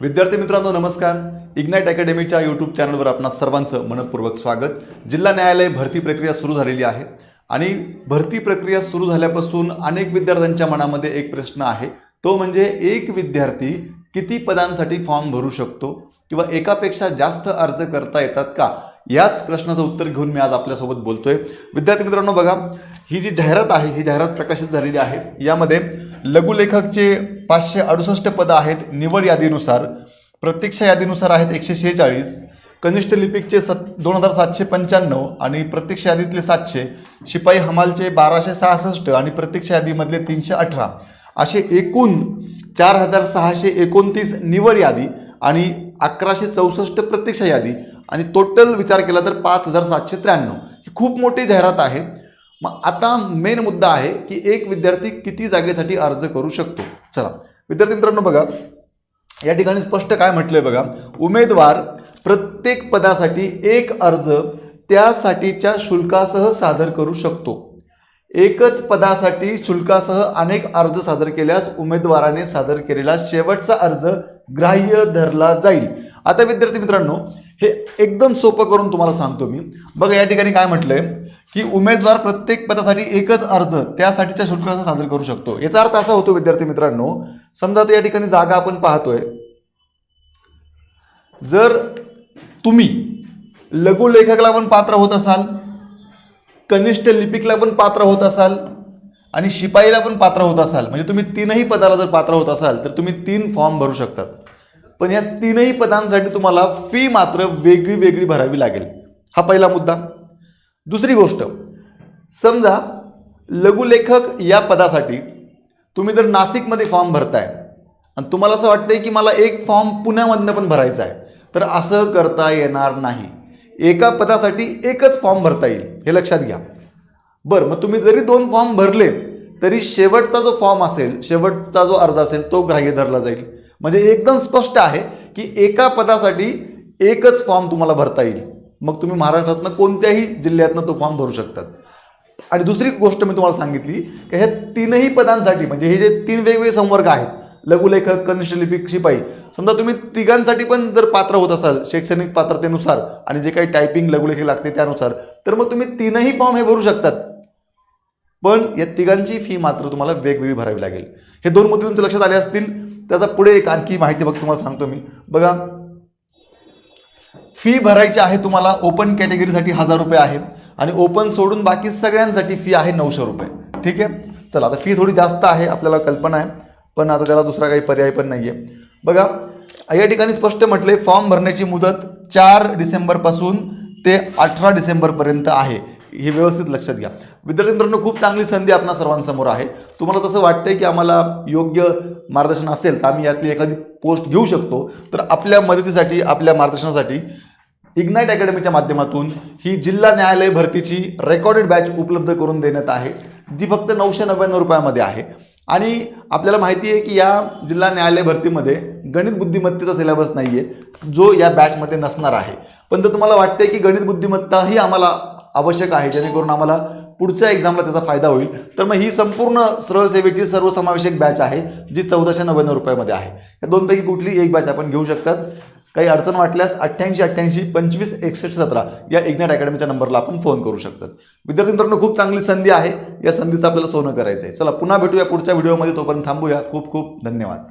विद्यार्थी मित्रांनो नमस्कार. इग्नाईट अकॅडमीच्या यूट्यूब चॅनलवर आपणा सर्वांचं मनपूर्वक स्वागत. जिल्हा न्यायालय भरती प्रक्रिया सुरू झालेली आहे आणि भरती प्रक्रिया सुरू झाल्यापासून अनेक विद्यार्थ्यांच्या मनामध्ये एक प्रश्न आहे. तो म्हणजे एक विद्यार्थी किती पदांसाठी फॉर्म भरू शकतो किंवा एकापेक्षा जास्त अर्ज करता येतात का? याच प्रश्नाचं उत्तर घेऊन मी आज आपल्यासोबत बोलतोय. विद्यार्थी मित्रांनो बघा ही जी जाहिरात आहे ही जाहिरात प्रकाशित झालेली आहे यामध्ये लघुलेखकचे पाचशे अडुसष्ट पदं आहेत निवड यादीनुसार. प्रतीक्षा यादीनुसार आहेत एकशे शेहेचाळीस. कनिष्ठ लिपिकचे सत दोन हजार सातशे पंच्याण्णव आणि प्रतीक्षा यादीतले सातशे. शिपाई हमालचे बाराशे सहासष्ट आणि प्रतीक्षा यादीमधले तीनशे अठरा. असे एकूण चार हजार सहाशे एकोणतीस निवड यादी आणि अकराशे चौसष्ट प्रतीक्षा यादी. आणि टोटल विचार केला तर पाच हजार सातशे त्र्याण्णव. ही खूप मोठी जाहिरात आहे. मग आता मेन मुद्दा आहे की एक विद्यार्थी किती जागेसाठी अर्ज करू शकतो? चला. विद्यार्थी मित्रांनो बघा या ठिकाणी स्पष्ट काय म्हटलंय बघा उमेदवार प्रत्येक पदासाठी एक अर्ज त्यासाठीच्या शुल्कासह सादर करू शकतो. एकच पदासाठी शुल्कासह अनेक अर्ज सादर केल्यास उमेदवाराने सादर केलेला शेवटचा अर्ज ग्राह्य धरला जाईल. आता विद्यार्थी मित्रांनो हे एकदम सोपं करून तुम्हाला सांगतो मी. बघा या ठिकाणी काय म्हटलंय? की उमेदवार प्रत्येक पदासाठी एकच अर्ज त्यासाठीच्या शुल्कासह सादर करू शकतो. याचा अर्थ असा होतो विद्यार्थी मित्रांनो समजा या ठिकाणी जागा आपण पाहतोय. जर तुम्ही लघुलेखकला पण पात्र होत असाल कनिष्ठ लिपिकला पण पात्र होत असाल आणि शिपाईला पण पात्र होत असाल म्हणजे तुम्ही तीनही पदाला जर पात्र होत असाल तर तुम्ही तीन फॉर्म भरू शकतात. पण या तीनही पदांसाठी तुम्हाला फी मात्र वेगळी वेगळी भरावी लागेल. हा पहिला मुद्दा. दुसरी गोष्ट समजा लघुलेखक या पदासाठी तुम्ही जर नाशिकमध्ये फॉर्म भरताय आणि तुम्हाला असं वाटतंय की मला एक फॉर्म पुण्यामधनं पण भरायचा आहे तर असं करता येणार नाही. एका पदासाठी एकच फॉर्म भरता येईल हे लक्षात घ्या. बरं मग तुम्ही जरी दोन फॉर्म भरले तरी शेवटचा जो फॉर्म असेल शेवटचा जो अर्ज असेल तो ग्राह्य धरला जाईल. म्हणजे एकदम स्पष्ट आहे की एका पदासाठी एकच फॉर्म तुम्हाला भरता येईल. मग तुम्ही महाराष्ट्रातनं कोणत्याही जिल्ह्यातनं तो फॉर्म भरू शकतात. आणि दुसरी गोष्ट मी तुम्हाला सांगितली की ह्या तीनही पदांसाठी म्हणजे हे जे तीन वेगवेगळे संवर्ग आहेत लघुलेखक कनिष्ठ लिपिक शिपाई समजा तुम्ही तिघांसाठी पण जर पात्र होत असाल शैक्षणिक पात्रतेनुसार आणि जे काही टायपिंग लघुलेखक लागते त्यानुसार तर मग तुम्ही तीनही फॉर्म हे भरू शकतात. पण या तिघांची फी मात्र तुम्हाला वेगवेगळी भरावी लागेल. हे दोन मुद्दे तुमच्या लक्षात आले असतील त्याचा पुढे एक आणखी माहिती बघ तुम्हाला सांगतो मी. बघा फी भरायची आहे तुम्हाला ओपन कॅटेगरीसाठी हजार रुपये आहे आणि ओपन सोडून बाकी सगळ्यांसाठी फी आहे नऊशे रुपये. ठीक आहे? चला आता फी थोडी जास्त आहे आपल्याला कल्पना आहे. पण आता त्याला दुसरा काही पर्याय पण नाही आहे बघा या ठिकाणी स्पष्ट म्हटले फॉर्म भरण्याची मुदत चार डिसेंबरपासून ते अठरा डिसेंबरपर्यंत आहे. हे व्यवस्थित लक्षात घ्या. विद्यार्थी मित्रांनो खूप चांगली संधी आपणा सर्वांसमोर आहे. तुम्हाला तसं वाटतंय की आम्हाला योग्य मार्गदर्शन असेल तर आम्ही यातली एखादी पोस्ट घेऊ शकतो. तर आपल्या मदतीसाठी आपल्या मार्गदर्शनासाठी इग्नाईट अकॅडमीच्या माध्यमातून ही जिल्हा न्यायालय भरतीची रेकॉर्डेड बॅच उपलब्ध करून देण्यात आहे. जी फक्त नऊशे नव्याण्णव रुपयामध्ये आहे. आणि आपल्याला माहिती आहे की या जिल्हा न्यायालय भरतीमध्ये गणित बुद्धिमत्तेचा सिलेबस नाही आहे जो या बॅचमध्ये नसणार आहे. पण जर तुम्हाला वाटते की गणित बुद्धिमत्ता ही आम्हाला आवश्यक आहे जेणेकरून आम्हाला पुढच्या एक्झामला त्याचा फायदा होईल. तर मग ही संपूर्ण सरळ सेवेची सर्वसमावेशक बॅच आहे जी चौदाशे नव्याण्णव रुपयामध्ये आहे. या दोनपैकी कुठली एक बॅच आपण घेऊ शकतात? काही अडचण वाटल्यास अठ्ठ्याऐंशी अठ्ठ्याऐंशी पंचवीस एकसष्ट सतरा या इग्नेट अकॅडमीच्या नंबरला आपण फोन करू शकतात. विद्यार्थी मित्रांनो खूप चांगली संधी आहे. या संधीचं आपल्याला सोनं करायचं आहे चला पुन्हा भेटूया पुढच्या व्हिडिओमध्ये तोपर्यंत थांबूया. खूप खूप धन्यवाद.